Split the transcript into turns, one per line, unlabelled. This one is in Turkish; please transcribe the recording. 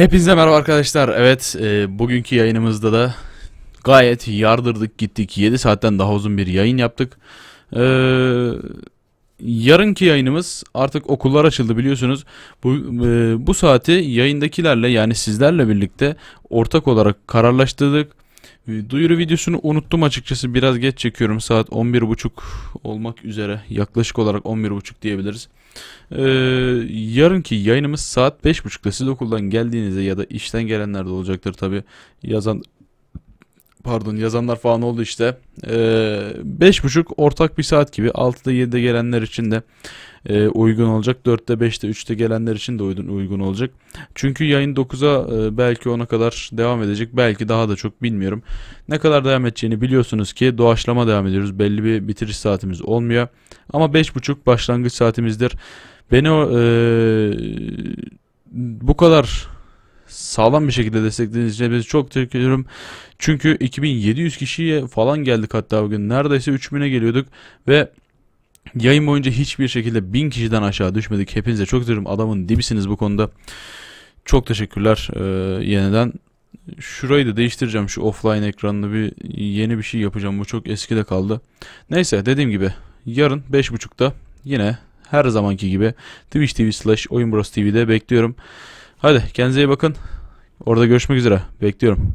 Hepinize merhaba arkadaşlar. Evet, e, bugünkü yayınımızda da gayet yardırdık gittik. 7 saatten daha uzun bir yayın yaptık. E, yarınki yayınımız artık okullar açıldı biliyorsunuz. Bu, e, bu saati yayındakilerle yani sizlerle birlikte ortak olarak kararlaştırdık. E, Duyuru videosunu unuttum açıkçası. Biraz geç çekiyorum. Saat 11.30 olmak üzere. Yaklaşık olarak 11.30 diyebiliriz. Ee, yarınki yayınımız saat 5.30'da siz okuldan geldiğinizde ya da işten gelenler de olacaktır tabi yazan pardon yazanlar falan oldu işte. Ee, 5.30 ortak bir saat gibi 6'da 7'de gelenler için de e, uygun olacak. 4'te 5'te 3'te gelenler için de uygun, uygun olacak. Çünkü yayın 9'a e, belki 10'a kadar devam edecek. Belki daha da çok bilmiyorum. Ne kadar devam edeceğini biliyorsunuz ki doğaçlama devam ediyoruz. Belli bir bitiriş saatimiz olmuyor. Ama 5.30 başlangıç saatimizdir. Beni o eee, bu kadar sağlam bir şekilde desteklediğiniz için hepinize çok teşekkür ediyorum. Çünkü 2700 kişiye falan geldik hatta bugün. Neredeyse 3000'e geliyorduk ve yayın boyunca hiçbir şekilde 1000 kişiden aşağı düşmedik. Hepinize çok teşekkür ederim. Adamın dibisiniz bu konuda. Çok teşekkürler eee, yeniden. Şurayı da değiştireceğim. Şu offline ekranını bir yeni bir şey yapacağım. Bu çok eskide kaldı. Neyse dediğim gibi yarın 5.30'da yine her zamanki gibi Twitch TV slash Oyun TV'de bekliyorum. Hadi kendinize iyi bakın. Orada görüşmek üzere. Bekliyorum.